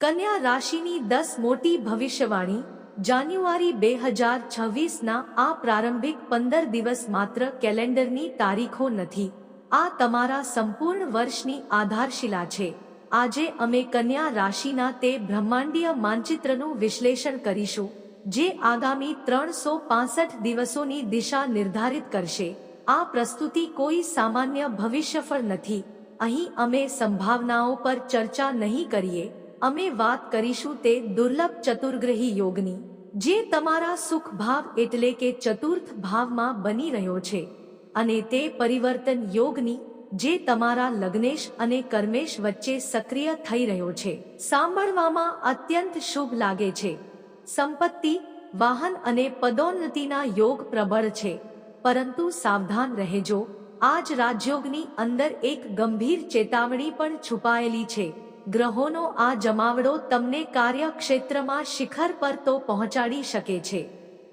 કન્યા રાશિની દસ મોટી ભવિષ્યવાણી જાન્યુઆરી બે હજાર છવ્વીસના આ પ્રારંભિક પંદર દિવસ માત્ર કેલેન્ડરની તારીખો નથી. આ તમારા સંપૂર્ણ વર્ષની આધારશિલા છે. આજે અમે કન્યા રાશિના તે બ્રહ્માંડીય માનચિત્રનું વિશ્લેષણ કરીશું, જે આગામી ત્રણસો પાસઠ દિવસોની દિશા નિર્ધારિત કરશે. આ પ્રસ્તુતિ કોઈ સામાન્ય ભવિષ્યફળ નથી. અહીં અમે સંભાવનાઓ પર ચર્ચા નહીં કરીએ. અમે વાત કરીશું તે દુર્લભ ચતુર્ગ્રહી યોગની, જે તમારા સુખ ભાવ એટલે કે ચતુર્થ ભાવમાં બની રહ્યો છે, અને તે પરિવર્તન યોગની, જે તમારા લગ્નેશ અને કર્મેશ વચ્ચે સક્રિય થઈ રહ્યો છે. સાંભળવામાં અત્યંત શુભ લાગે છે. સંપત્તિ, વાહન અને પદોન્નતિના યોગ પ્રબળ છે. પરંતુ સાવધાન રહેજો. આજ રાજયોગની અંદર એક ગંભીર ચેતાવણી પણ છુપાયેલી છે. ગ્રહોનો આ જમાવડો તમને કાર્યક્ષેત્રમાં શિખર પર તો પહોંચાડી શકે છે.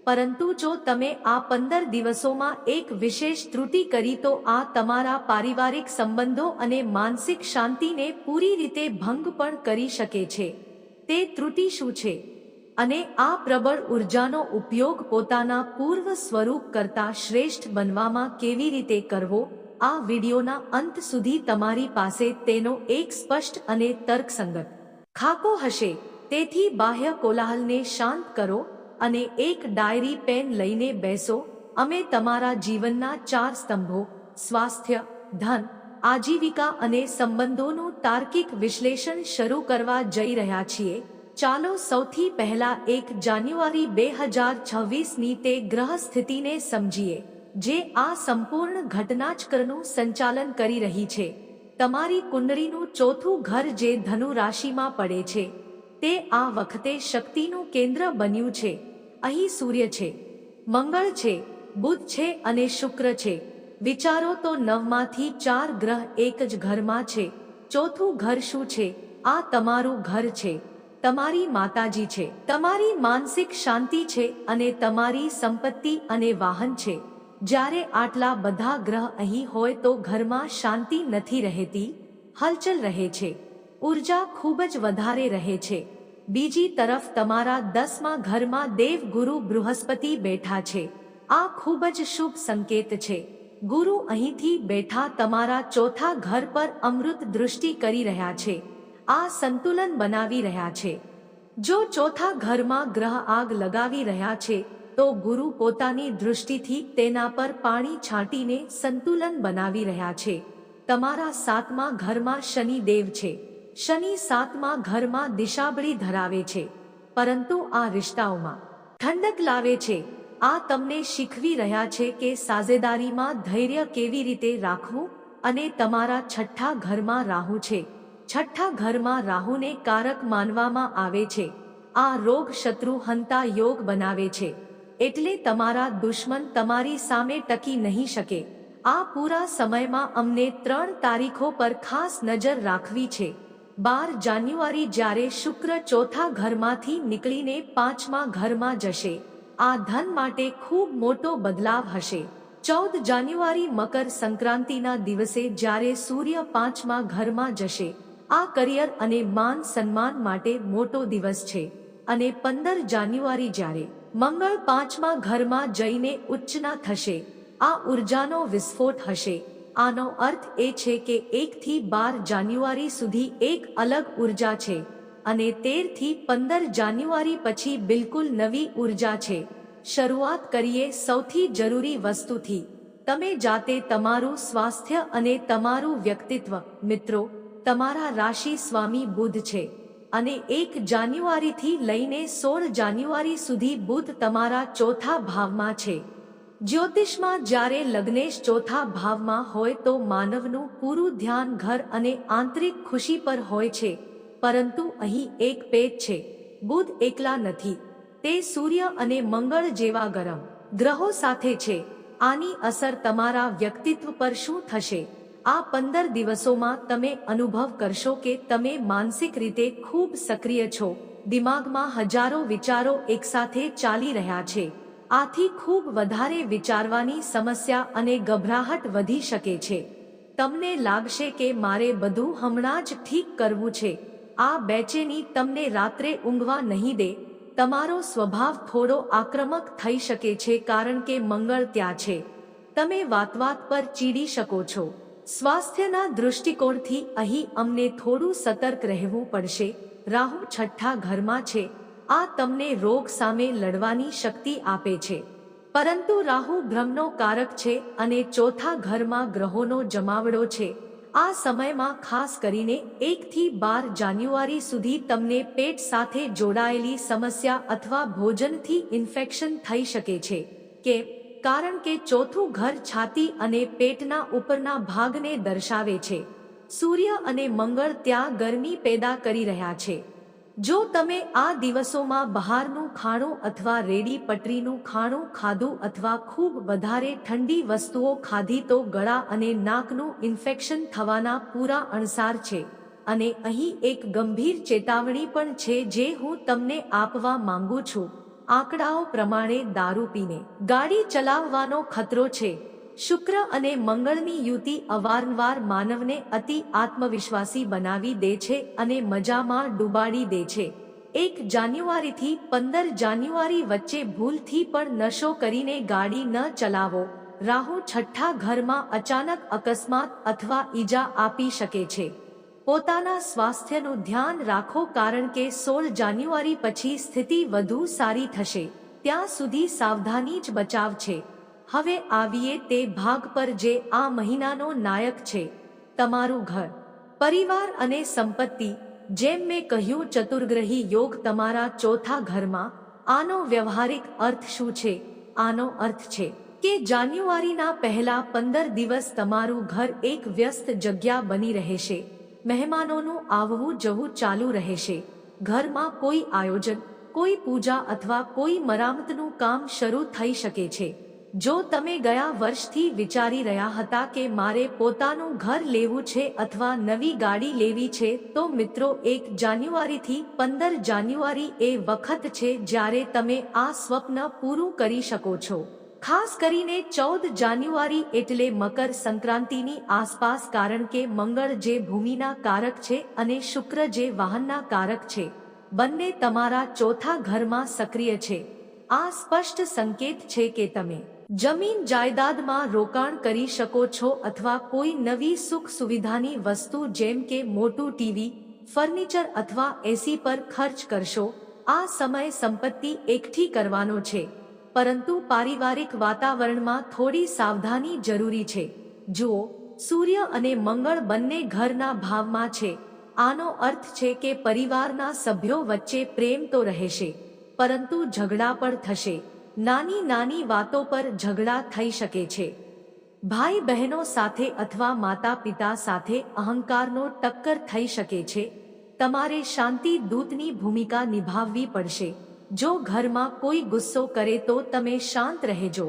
પરંતુ જો તમે આ પંદર દિવસોમાં એક વિશેષ ત્રુટિ કરી તો આ તમારા પારિવારિક સંબંધો અને માનસિક શાંતિને પૂરી રીતે ભંગ પણ કરી શકે છે. તે ત્રુટિ શું છે? અને આ પ્રબળ ઉર્જાનો ઉપયોગ પોતાના પૂર્વ સ્વરૂપ કરતા શ્રેષ્ઠ બનવામાં કેવી રીતે કરવો? આ વિડીયોના અંત સુધી તમારી પાસે તેનો એક સ્પષ્ટ અને તર્કસંગત ખાકો હશે. તેથી બાહ્ય કોલાહલને શાંત કરો અને એક ડાયરી પેન લઈને બેસો. અમે તમારા જીવનના ચાર સ્તંભો, સ્વાસ્થ્ય, ધન, આજીવિકા અને સંબંધોનું તાર્કિક વિશ્લેષણ શરૂ કરવા જઈ રહ્યા છીએ. ચાલો સૌથી પહેલા એક જાન્યુઆરી બે હજાર છવ્વીસની તે ગ્રહ સ્થિતિને સમજીએ. જે આ સંપૂર્ણ ઘટનાચક્રનું સંચાલન કરી રહી છે. તમારી કુંડળીનું ચોથું ઘર જે ધનુ રાશિમાં પડે છે, તે આ વખતે શક્તિનું કેન્દ્ર બન્યું છે. અહીં સૂર્ય છે, મંગળ છે, બુધ છે અને શુક્ર છે. વિચારો તો નવમાંથી ચાર ગ્રહ એક જ ઘરમાં છે. ચોથું ઘર શું છે? આ તમારું ઘર છે. તમારી માતાજી છે. તમારી માનસિક શાંતિ છે અને તમારી સંપત્તિ અને વાહન છે. જ્યારે આટલા બધા ગ્રહ અહીં હોય તો ઘરમાં શાંતિ નથી રહેતી, હલચલ રહે છે, ઊર્જા ખૂબ જ વધારે રહે છે. બીજી તરફ તમારા દસમા ઘરમાં દેવ ગુરુ બૃહસ્પતિ બેઠા છે. આ ખૂબ જ શુભ સંકેત છે. ગુરુ અહીંથી બેઠા તમારા ચોથા ઘર પર અમૃત દૃષ્ટિ કરી રહ્યા છે. આ સંતુલન બનાવી રહ્યા છે. જો ચોથા ઘરમાં ગ્રહ આગ લગાવી રહ્યા છે તો ગુરુ પોતાની દૃષ્ટિથી તેના પર પાણી છાંટીને સંતુલન બનાવી રહ્યા છે. તમારા સાતમા ઘરમાં શનિ દેવ છે. શનિ સાતમા ઘરમાં દિશાબળી ધરાવે છે. પરંતુ આ રિશ્તાઓમાં ઠંડક લાવે છે. આ તમને શીખવી રહ્યા છે કે સાઝેદારીમાં ધૈર્ય કેવી રીતે રાખવું અને તમારા છઠ્ઠા ઘરમાં રાહુ છે. છઠ્ઠા ઘરમાં રાહુને કારક માનવામાં આવે છે. આ રોગ શત્રુ હંતા યોગ બનાવે છે. એટલે તમારા દુશ્મન તમારી સામે ટકી નહીં શકે. આ પૂરા સમયમાં અમને ત્રણ તારીખો પર ખાસ નજર રાખવી છે. બાર જાન્યુઆરી જ્યારે શુક્ર ચોથા ઘરમાંથી નીકળીને પાંચમા ઘરમાં જશે. આ ધન માટે ખૂબ મોટો બદલાવ હશે. ચૌદ જાન્યુઆરી મકર સંક્રાંતિના દિવસે જ્યારે સૂર્ય પાંચમા ઘરમાં જશે. આ કરિયર અને માન સન્માન માટે મોટો દિવસ છે. અને પંદર જાન્યુઆરી જ્યારે મંગળ પાંચમા ઘરમાં જઈને ઉચ્ચના થશે, આ ઉર્જાનો વિસ્ફોટ હશે. આનો અર્થ એ છે કે એકથી બાર જાન્યુઆરી સુધી એક અલગ ઊર્જા છે અને તેરથી પંદર જાન્યુઆરી પછી બિલકુલ નવી ઊર્જા છે. શરૂઆત કરીએ સૌથી જરૂરી વસ્તુથી. તમે જાતે તમારું સ્વાસ્થ્ય અને તમારું વ્યક્તિત્વ, મિત્રો, તમારા રાશિ સ્વામી બુધ છે. અને એક જાન્યુઆરીથી લઈને સોળ જાન્યુઆરી સુધી બુધ તમારા ચોથા ભાવમાં છે. જ્યોતિષમાં જ્યારે લગ્નેશ ચોથા ભાવમાં હોય તો માનવનું પૂરું ધ્યાન ઘર અને આંતરિક ખુશી પર હોય છે. પરંતુ અહીં એક પેજ છે. બુધ એકલા નથી. તે સૂર્ય અને મંગળ જેવા ગરમ ગ્રહો સાથે છે. આની અસર તમારા વ્યક્તિત્વ પર શું થશે? આ પંદર દિવસોમાં તમે અનુભવ કરશો કે તમે માનસિક રીતે ખૂબ સક્રિય છો. દિમાગમાં હજારો વિચારો એકસાથે ચાલી રહ્યા છે. આથી ખૂબ વધારે વિચારવાની સમસ્યા અને ગભરાહટ વધી શકે છે. તમને લાગશે કે મારે બધું હમણાં જ ઠીક કરવું છે. આ બેચેની તમને રાત્રે ઊંઘવા નહીં દે. તમારો સ્વભાવ થોડો આક્રમક થઈ શકે છે કારણ કે મંગળ ત્યાં છે. તમે વાત વાત પર ચીડી શકો છો. સ્વાસ્થ્યના દૃષ્ટિકોણથી અહીં અમને થોડું સતર્ક રહેવું પડશે. રાહુ છઠ્ઠા ઘરમાં છે. આ તમને રોગ સામે લડવાની શક્તિ આપે છે. પરંતુ રાહુ ભ્રમનો કારક છે અને ચોથા ઘરમાં ગ્રહોનો જમાવડો છે. આ સમયમાં ખાસ કરીને એકથી બાર જાન્યુઆરી સુધી તમને પેટ સાથે જોડાયેલી સમસ્યા અથવા ભોજનથી ઇન્ફેક્શન થઈ શકે છે. કે કારણ કે ચોથું ઘર છાતી અને પેટના ઉપરના ભાગને દર્શાવે છે. સૂર્ય અને મંગળ ત્યાં ગરમી પેદા કરી રહ્યા છે. જો તમે આ દિવસોમાં બહારનું ખાણું અથવા રેડી પટરીનું ખાણું ખાધું અથવા ખૂબ વધારે ઠંડી વસ્તુઓ ખાધી તો ગળા અને નાકનું ઇન્ફેક્શન થવાના પૂરા અણસાર છે. અને અહીં એક ગંભીર ચેતાવણી પણ છે જે હું તમને આપવા માંગુ છું. આંકડાઓ પ્રમાણે દારૂ પીને ગાડી ચલાવવાનો ખતરો છે. શુક્ર અને મંગળની યુતિ અવારનવાર માનવને અતિ આત્મવિશ્વાસી બનાવી દે છે અને મજામાં ડૂબાડી દે છે. એક જાન્યુઆરીથી પંદર જાન્યુઆરી વચ્ચે ભૂલથી પણ નશો કરીને ગાડી ન ચલાવો. રાહુ છઠ્ઠા ઘરમાં અચાનક અકસ્માત અથવા ઈજા આપી શકે છે. પોતાના સ્વાસ્થ્યનું ધ્યાન રાખો કારણ કે સોળ જાન્યુઆરી પછી સ્થિતિ વધુ સારી થશે. ત્યાં સુધી સાવધાની જ બચાવ છે. હવે આવીએ તે ભાગ પર જે આ મહિનાનો નાયક છે. તમારું ઘર, પરિવાર અને સંપત્તિ, જેમ મેં કહ્યું ચતુર્ગ્રહી યોગ તમારા ચોથા ઘરમાં, આનો વ્યવહારિક અર્થ શું છે? આનો અર્થ છે કે જાન્યુઆરીના પહેલા પંદર દિવસ તમારું ઘર એક વ્યસ્ત જગ્યા બની રહેશે. મહેમાનોનું આવવું જવું ચાલુ રહેશે. ઘરમાં કોઈ આયોજન, કોઈ પૂજા અથવા કોઈ મરામતનું કામ શરૂ થઈ શકે છે. જો તમે ગયા વર્ષથી વિચારી રહ્યા હતા કે મારે પોતાનું ઘર લેવું છે અથવા નવી ગાડી લેવી છે, તો મિત્રો એક જાન્યુઆરીથી પંદર જાન્યુઆરી એ વખત છે જ્યારે તમે આ સ્વપ્ન પૂરું કરી શકો છો. ખાસ કરીને ચૌદ જાન્યુઆરી એટલે મકર સંક્રાંતિની આસપાસ કારણ કે મંગળ જે ભૂમિના કારક છે અને શુક્ર જે વાહનના કારક છે. બંને તમારા ચોથા ઘરમાં સક્રિય છે. આ સ્પષ્ટ સંકેત છે કે તમે જમીન જાયદાદમાં રોકાણ કરી શકો છો અથવા કોઈ નવી સુખ સુવિધાની વસ્તુ જેમ કે મોટું ટીવી, ફર્નિચર અથવા એસી પર ખર્ચ કરશો. આ સમય સંપત્તિ એકઠી કરવાનો છે. પરંતુ પારિવારિક વાતાવરણમાં થોડી સાવધાની જરૂરી છે. જુઓ, સૂર્ય અને મંગળ બંને ઘરના ભાવમાં છે. આનો અર્થ છે કે પરિવારના સભ્યો વચ્ચે પ્રેમ તો રહેશે, પરંતુ ઝઘડા પણ થશે. નાની નાની વાતો પર ઝઘડા થઈ શકે છે. ભાઈ બહેનો સાથે અથવા માતા પિતા સાથે અહંકારનો ટક્કર થઈ શકે છે. તમારે શાંતિ દૂતની ભૂમિકા નિભાવવી પડશે. જો ઘરમાં કોઈ ગુસ્સો કરે તો તમે શાંત રહેજો.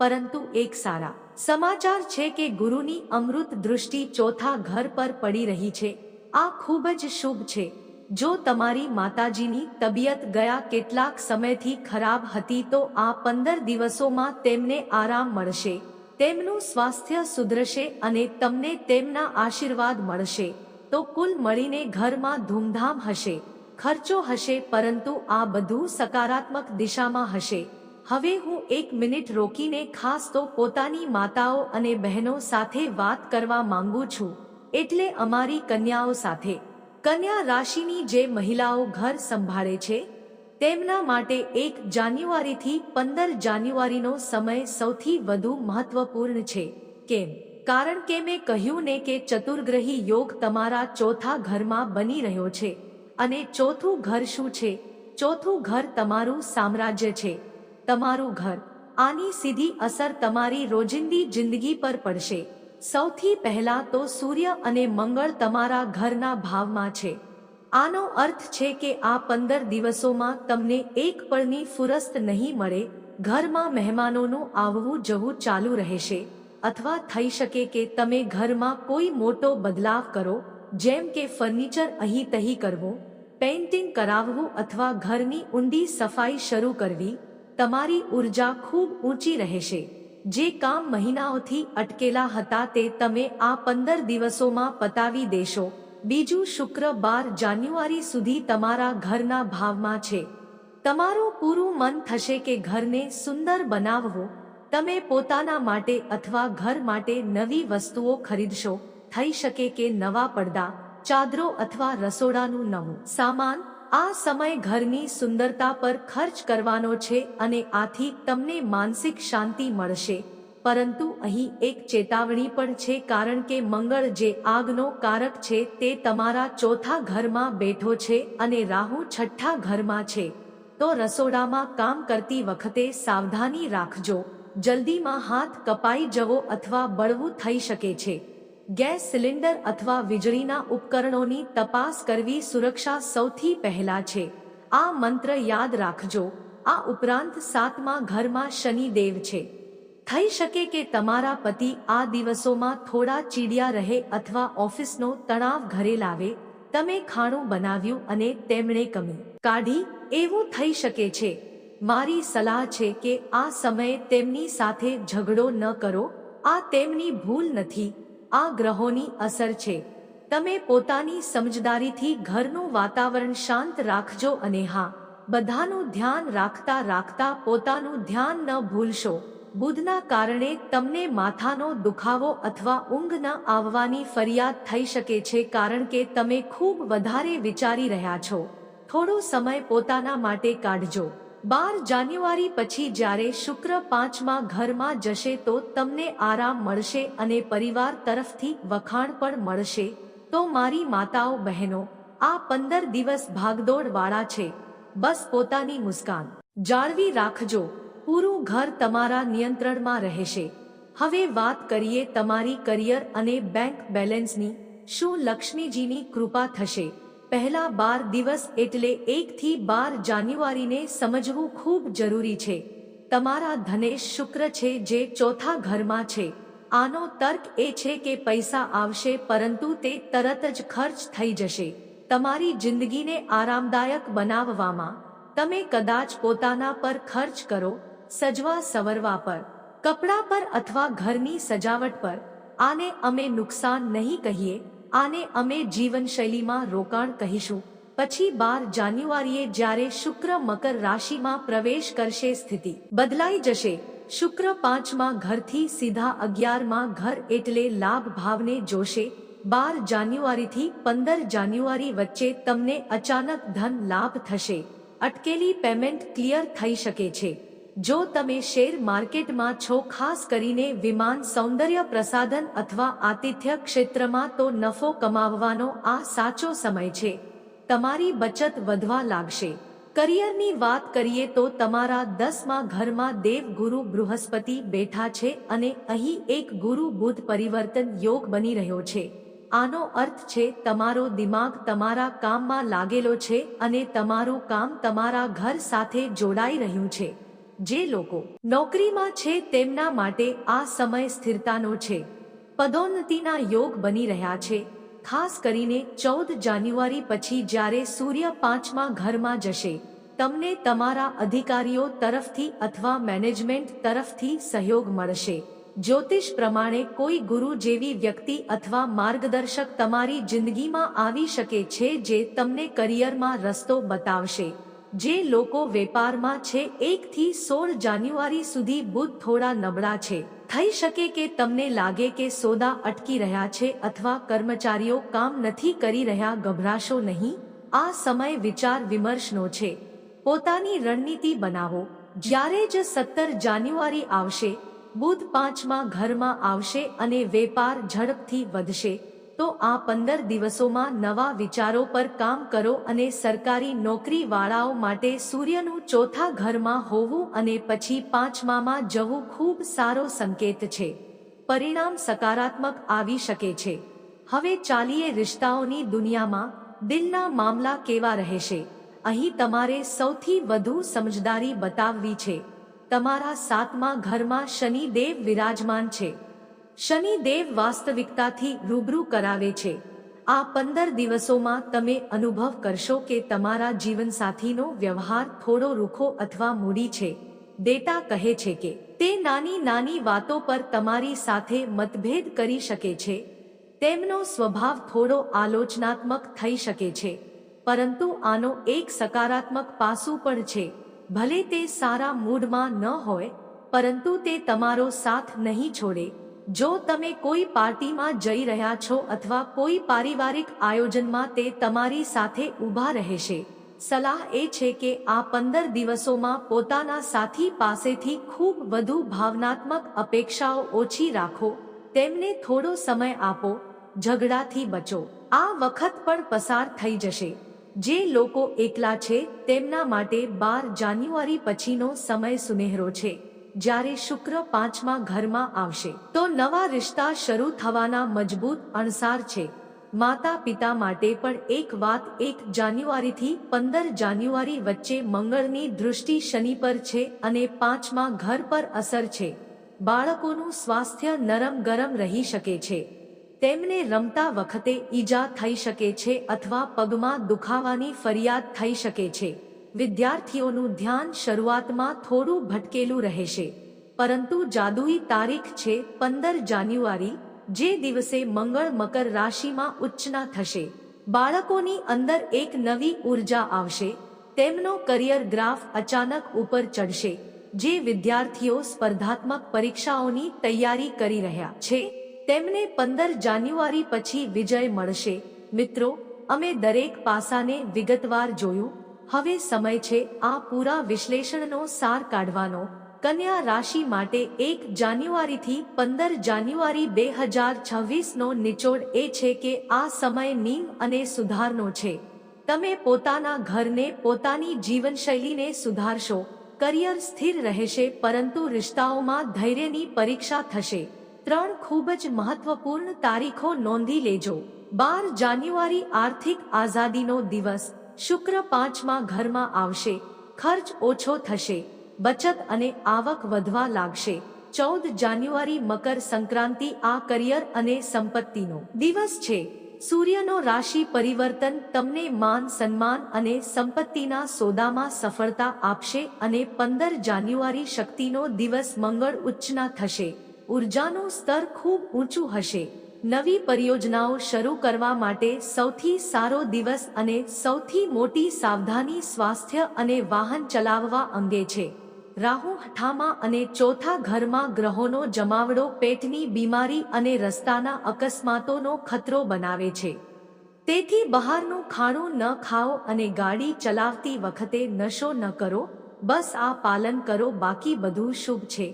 પરંતુ એક સારા સમાચાર છે કે ગુરુની અમૃત દૃષ્ટિ ચોથા ઘર પર પડી રહી છે. આ ખૂબ જ શુભ છે. જો તમારી માતાજીની તબિયત ગયા કેટલાક સમયથી ખરાબ હતી તો આ પંદર દિવસોમાં તેમને આરામ મળશે. તેમનું સ્વાસ્થ્ય સુધરશે અને તમને તેમના આશીર્વાદ મળશે. તો કુલ મળીને ઘરમાં ધૂમધામ હશે. ખર્ચો હશે, પરંતુ આ બધું સકારાત્મક દિશામાં હશે. હવે હું એક મિનિટ રોકીને ખાસ તો પોતાની માતાઓ અને બહેનો સાથે વાત કરવા માંગુ છું. એટલે અમારી કન્યાઓ સાથે. કન્યા રાશિની જે મહિલાઓ ઘર સંભાળે છે, તેમના માટે એક જાન્યુઆરીથી પંદર જાન્યુઆરીનો સમય સૌથી વધુ મહત્વપૂર્ણ છે. કેમ? કારણ કે મેં કહ્યું ને કે ચતુર્ગ્રહી યોગ તમારા ચોથા ઘરમાં બની રહ્યો છે. અને ચોથું ઘર શું છે? ચોથું ઘર તમારું સામ્રાજ્ય છે. તમારું ઘર. આની સીધી અસર તમારી રોજિંદી જિંદગી પર પડશે. સૌથી પહેલા તો સૂર્ય અને મંગળ તમારા ઘરના ભાવમાં છે. આનો અર્થ છે કે આ પંદર દિવસોમાં તમને એક પળની ફુરસ્ત નહીં મળે, ઘરમાં મહેમાનોનું આવવું જવું ચાલુ રહેશે. અથવા થઈ શકે કે તમે ઘરમાં કોઈ મોટો બદલાવ કરો જેમ કે ફર્નિચર અહીં તહી કરવું, પેઇન્ટિંગ કરાવવું અથવા ઘરની ઊંડી સફાઈ શરૂ કરવી, તમારી ઊર્જા ખૂબ ઊંચી રહેશે. જે કામ મહિનાઓથી અટકેલા હતા તે તમે આ પંદર દિવસોમાં પતાવી દેશો. બીજું શુક્ર બાર જાન્યુઆરી સુધી તમારા ઘરના ભાવમાં છે. તમારું પૂરું મન થશે કે ઘરને સુંદર બનાવવું. તમે પોતાના માટે અથવા ઘર માટે નવી વસ્તુઓ ખરીદશો. થઈ શકે કે નવા પડદા, ચાદરો અથવા રસોડાનું નવું સામાન આ સમય ઘરની સુંદરતા પર ખર્ચ કરવાનો છે અને આથી તમને માનસિક શાંતિ મળશે. પરંતુ અહીં એક ચેતાવણી પણ છે કારણ કે મંગળ જે આગનો કારક છે તે તમારા ચોથા ઘરમાં બેઠો છે અને રાહુ છઠ્ઠા ઘરમાં છે. તો રસોડામાં કામ કરતી વખતે સાવધાની રાખજો. જલ્દીમાં હાથ કપાઈ જવો અથવા બળવું થઈ શકે છે. ગેસ સિલિન્ડર અથવા વીજળીના ઉપકરણોની તપાસ કરવી સુરક્ષા સૌથી પહેલા છે. આ મંત્ર યાદ રાખજો. આ ઉપરાંત સાતમા ઘરમાં શનિદેવ છે. થઈ શકે કે તમારા પતિ આ દિવસોમાં થોડા ચીડિયા રહે અથવા ઓફિસનો તણાવ ઘરે લાવે, તમે ખાણું બનાવ્યું અને તેમણે કમી કાઢી, એવું થઈ શકે છે. મારી સલાહ છે કે આ સમયે તેમની સાથે ઝઘડો ન કરો. આ તેમની ભૂલ નથી. આ ગ્રહોની અસર છે. તમે પોતાની સમજદારીથી ઘરનું વાતાવરણ શાંત રાખજો અને હા, બધાનું ધ્યાન રાખતા રાખતા પોતાનું ધ્યાન ન ભૂલશો. બુધના કારણે તમને માથાનો દુખાવો અથવા ઊંઘ ન આવવાની ફરિયાદ થઈ શકે છે કારણ કે તમે ખૂબ વધારે વિચારી રહ્યા છો. થોડો સમય પોતાના માટે કાઢજો. બાર જાન્યુઆરી પછી જ્યારે શુક્ર પાંચમા ઘરમાં જશે તો તમને આરામ મળશે અને પરિવાર તરફથી વખાણ પણ મળશે. તો મારી માતાઓ બહેનો, આ પંદર દિવસ ભાગદોડ વાળા છે. બસ પોતાની મુસ્કાન. જાળવી રાખજો. પૂરું ઘર તમારા નિયંત્રણમાં રહેશે. હવે વાત કરીએ તમારી કરિયર અને બેંક બેલેન્સની. શું લક્ષ્મીજીની કૃપા થશે? પહેલા બાર દિવસ એટલે એકથી બાર જાન્યુઆરીને સમજવું ખૂબ જરૂરી છે. તમારા ધનેશ શુક્ર છે જે ચોથા ઘરમાં છે. આનો તર્ક એ છે કે પૈસા આવશે પરંતુ તે તરત જ ખર્ચ થઈ જશે. તમારી જિંદગીને આરામદાયક બનાવવામાં તમે કદાચ પોતાના પર ખર્ચ કરો, સજવા, સવરવા પર, કપડા પર અથવા ઘરની સજાવટ પર. આને અમે નુકસાન નહીં કહીએ આને અમે જીવનશૈલીમાં રોકાણ કહીશું. પછી બાર જાન્યુઆરીએ જ્યારે શુક્ર મકર રાશિમાં પ્રવેશ કરશે સ્થિતિ બદલાઈ જશે. શુક્ર પાંચમાં ઘરથી સીધા અગિયારમાં ઘર એટલે લાભ ભાવને જોશે. બાર જાન્યુઆરીથી પંદર જાન્યુઆરી વચ્ચે તમને અચાનક ધન લાભ થશે. અટકેલી પેમેન્ટ ક્લિયર થઈ શકે છે. જો તમે શેર માર્કેટમાં છો, ખાસ કરીને વિમાન સૌંદર્ય પ્રસાધન અથવા આતિથ્ય ક્ષેત્રમાં, તો નફો કમાવવાનો આ સાચો સમય છે. તમારી બચત વધવા લાગશે. કરિયરની વાત કરીએ તો તમારા દસમાં ઘરમાં દેવ ગુરુ બૃહસ્પતિ બેઠા છે અને અહીં એક ગુરુ બુધ પરિવર્તન યોગ બની રહ્યો છે. આનો અર્થ છે, તમારો દિમાગ તમારા કામમાં લાગેલો છે અને તમારું કામ તમારા ઘર સાથે જોડાઈ રહ્યું છે. જે લોકો નોકરીમાં છે તેમના માટે આ સમય સ્થિરતાનો છે. પદોન્નતિના યોગ બની રહ્યા છે. ખાસ કરીને ચૌદ જાન્યુઆરી પછી જ્યારે સૂર્ય પાંચમા ઘરમાં જશે, તમને તમારા અધિકારીઓ તરફથી અથવા મેનેજમેન્ટ તરફથી સહયોગ મળશે. જ્યોતિષ પ્રમાણે કોઈ ગુરુ જેવી વ્યક્તિ અથવા માર્ગદર્શક તમારી જિંદગીમાં આવી શકે છે જે તમને કરિયરમાં રસ્તો બતાવશે. જે લોકો વેપારમાં છે, એકથી સોળ જાન્યુઆરી સુધી બુધ થોડા નબળા છે. થઈ શકે કે તમને લાગે કે સોદા અટકી રહ્યા છે અથવા કર્મચારીઓ કામ નથી કરી રહ્યા, ગભરાશો નહીં. આ સમય વિચાર વિમર્શનો છે. પોતાની રણનીતિ બનાવો. જ્યારે જ સત્તર જાન્યુઆરી આવશે, બુધ પાંચમાં ઘરમાં આવશે અને વેપાર ઝડપથી વધશે. તો આ પંદર દિવસોમાં નવા વિચારો પર કામ કરો અને સરકારી નોકરીવાળાઓ માટે સૂર્યનું ચોથા ઘરમાં હોવું અને પછી પાંચમામાં જવું ખૂબ સારો સંકેત છે. પરિણામ સકારાત્મક આવી શકે છે. હવે ચાલીએ રિશ્તાઓની દુનિયામાં, દિલના મામલા કેવા રહેશે? અહીં તમારે સૌથી વધુ સમજદારી બતાવવી છે. તમારા સાતમા ઘરમાં શનિદેવ વિરાજમાન છે. શનિદેવ વાસ્તવિકતાથી રૂબરૂ કરાવે છે. આ પંદર દિવસોમાં તમે અનુભવ કરશો કે તમારા જીવનસાથીનો વ્યવહાર થોડો રૂખો અથવા મૂડી છે. ડેટા કહે છે કે તે નાની નાની વાતો પર તમારી સાથે મતભેદ કરી શકે છે. તેમનો સ્વભાવ થોડો આલોચનાત્મક થઈ શકે છે. પરંતુ આનો એક સકારાત્મક પાસું પણ છે. ભલે તે સારા મૂડમાં ન હોય, પરંતુ તે તમારો સાથ નહીં છોડે. જો તમે કોઈ પાર્ટીમાં જઈ રહ્યા છો અથવા કોઈ પારિવારિક આયોજનમાં તે તમારી સાથે ઊભા રહેશે. સલાહ એ છે કે આ પંદર દિવસોમાં પોતાના સાથી પાસેથી ખૂબ વધુ ભાવનાત્મક અપેક્ષાઓ ઓછી રાખો. તેમને થોડો સમય આપો, ઝઘડાથી બચો. આ વખત પણ પસાર થઈ જશે. જે લોકો એકલા છે તેમના માટે બાર જાન્યુઆરી પછીનો સમય સુનેહરો છે. જ્યારે શુક્ર પાંચમા ઘરમાં આવશે, તો નવા રિશ્તા શરૂ થવાના મજબૂત અણસાર છે. માતા પિતા માટે પણ એક વાત એક જાન્યુઆરીથી પંદર જાન્યુઆરી વચ્ચે મંગળની દૃષ્ટિ શનિ પર છે અને પાંચમા ઘર પર અસર છે. બાળકોનું સ્વાસ્થ્ય નરમ ગરમ રહી શકે છે. તેમને રમતા વખતે ઈજા થઈ શકે છે અથવા પગમાં દુખાવાની ફરિયાદ થઈ શકે છે. વિદ્યાર્થીઓનું ધ્યાન શરૂઆતમાં થોડું ભટકેલું રહેશે. પરંતુ જાદુઈ તારીખ છે પંદર જાન્યુઆરી, જે દિવસે મંગળ મકર રાશિમાં ઉચ્ચના થશે. બાળકોની અંદર એક નવી ઊર્જા આવશે. તેમનો કરિયર ગ્રાફ અચાનક ઉપર ચડશે. જે વિદ્યાર્થીઓ સ્પર્ધાત્મક પરીક્ષાઓની તૈયારી કરી રહ્યા છે. તેમને પંદર જાન્યુઆરી પછી વિજય મળશે. મિત્રો, અમે દરેક પાસાને વિગતવાર જોયું. હવે સમય છે આ પૂરા વિશ્લેષણનો સાર કાઢવાનો. કન્યા રાશિ માટે એક જાન્યુઆરીથી પંદર જાન્યુઆરી બે હજાર છવ્વીસનો નિચોડ એ છે કે આ સમય નીમ અને સુધારનો છે. તમે પોતાના ઘરને પોતાની જીવનશૈલીને સુધારશો. કરિયર સ્થિર રહેશે પરંતુ રિશ્તાઓમાં ધૈર્યની પરીક્ષા થશે. ત્રણ ખૂબ જ મહત્વપૂર્ણ તારીખો નોંધી લેજો. બાર જાન્યુઆરી આર્થિક આઝાદીનો દિવસ. શુક્ર પાંચમા ઘરમાં આવશે, ખર્ચ ઓછો થશે, બચત અને આવક વધવા લાગશે. ચૌદ જાન્યુઆરી મકર સંક્રાંતિ આ કરિયર અને સંપત્તિનો દિવસ છે. સૂર્યનો રાશિ પરિવર્તન તમને માન સન્માન અને સંપત્તિના સોદામાં સફળતા આપશે અને પંદર જાન્યુઆરી શક્તિનો દિવસ મંગળ ઉચ્ચના થશે. ઉર્જાનું સ્તર ખૂબ ઊંચું હશે. નવી પરિયોજનાઓ શરૂ કરવા માટે સૌથી સારો દિવસ અને સૌથી મોટી સાવધાની સ્વાસ્થ્ય અને વાહન ચલાવવા અંગે છે. રાહુ હઠામાં અને ચોથા ઘરમાં ગ્રહોનો જમાવડો પેટની બીમારી અને રસ્તાના અકસ્માતોનો ખતરો બનાવે છે. તેથી બહારનું ખાણું ન ખાઓ અને ગાડી ચલાવતી વખતે નશો ન કરો. બસ આ પાલન કરો. બાકી બધું શુભ છે.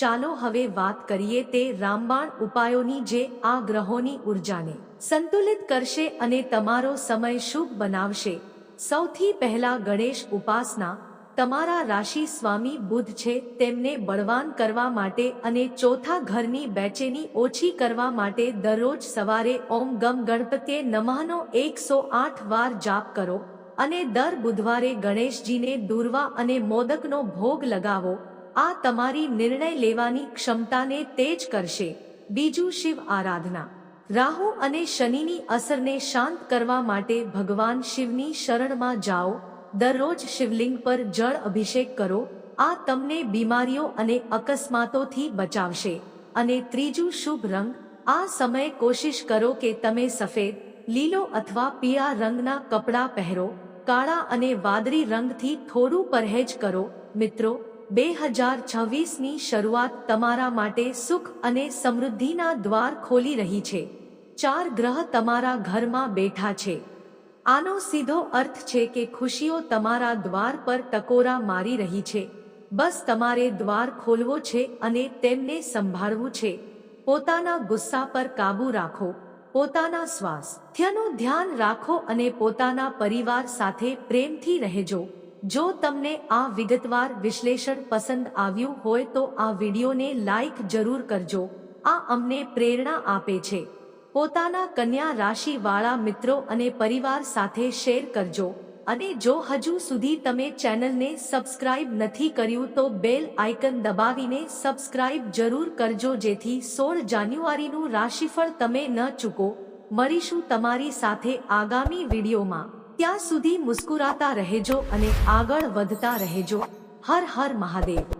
ચાલો હવે વાત કરીએ તે રામબાણ ઉપાયોની જે આ ગ્રહોની ઉર્જાને સંતુલિત કરશે અને તમારો સમય શુભ બનાવશે. સૌથી પહેલા ગણેશ ઉપાસના, તમારા રાશિ સ્વામી બુધ છે, તેમને બળવાન કરવા માટે અને ચોથા ઘરની બેચેની ઓછી કરવા માટે દરરોજ સવારે ઓમ ગમ ગણપતે નમઃનો એકસો આઠ વાર જાપ કરો અને દર બુધવારે ગણેશજીને દુર્વા અને મોદકનો ભોગ લગાવો. આ તમારી નિર્ણય લેવાની ક્ષમતાને તેજ કરશે. બીજું શિવ આરાધના. રાહુ અને શનિની અસરને શાંત કરવા માટે ભગવાન શિવની શરણમાં જાઓ. દરરોજ શિવલિંગ પર જળ અભિષેક કરો. આ તમને બીમારીઓ અને અકસ્માતોથી બચાવશે. અને ત્રીજું શુભ રંગ. આ સમયે કોશિશ કરો કે તમે સફેદ, લીલો અથવા પીળા રંગના કપડાં પહેરો. કાળા અને વાદળી રંગથી થોડું પરહેજ કરો. મિત્રો બે હજાર છવ્વીસની શરૂઆત તમારા માટે સુખ અને સમૃદ્ધિના દ્વાર ખોલી રહી છે. ચાર ગ્રહ તમારા ઘરમાં બેઠા છે. આનો સીધો અર્થ છે કે ખુશીઓ તમારા દ્વાર પર ટકોરા મારી રહી છે. બસ તમારે દ્વાર ખોલવો છે અને તેમને સંભાળવું છે. પોતાના ગુસ્સા પર કાબૂ રાખો. પોતાના સ્વાસ્થ્યનું ધ્યાન રાખો અને પોતાના પરિવાર સાથે પ્રેમથી રહેજો. જો તમને આ વિગતવાર વિશ્લેષણ પસંદ આવ્યું હોય તો આ વિડીયોને લાઈક જરૂર કરજો. આ અમને પ્રેરણા આપે છે. પોતાના કન્યા રાશિ વાળા મિત્રો અને પરિવાર સાથે શેર કરજો. અને જો હજુ સુધી તમે ચેનલને સબસ્ક્રાઇબ નથી કર્યું તો બેલ આઇકન દબાવીને સબસ્ક્રાઇબ જરૂર કરજો જેથી સોળ જાન્યુઆરીનું રાશિફળ તમે ન ચૂકો. મળીશું તમારી સાથે આગામી વિડીયોમાં. ત્યાં સુધી મુસ્કુરાતા રહેજો અને આગળ વધતા રહેજો. હર હર મહાદેવ.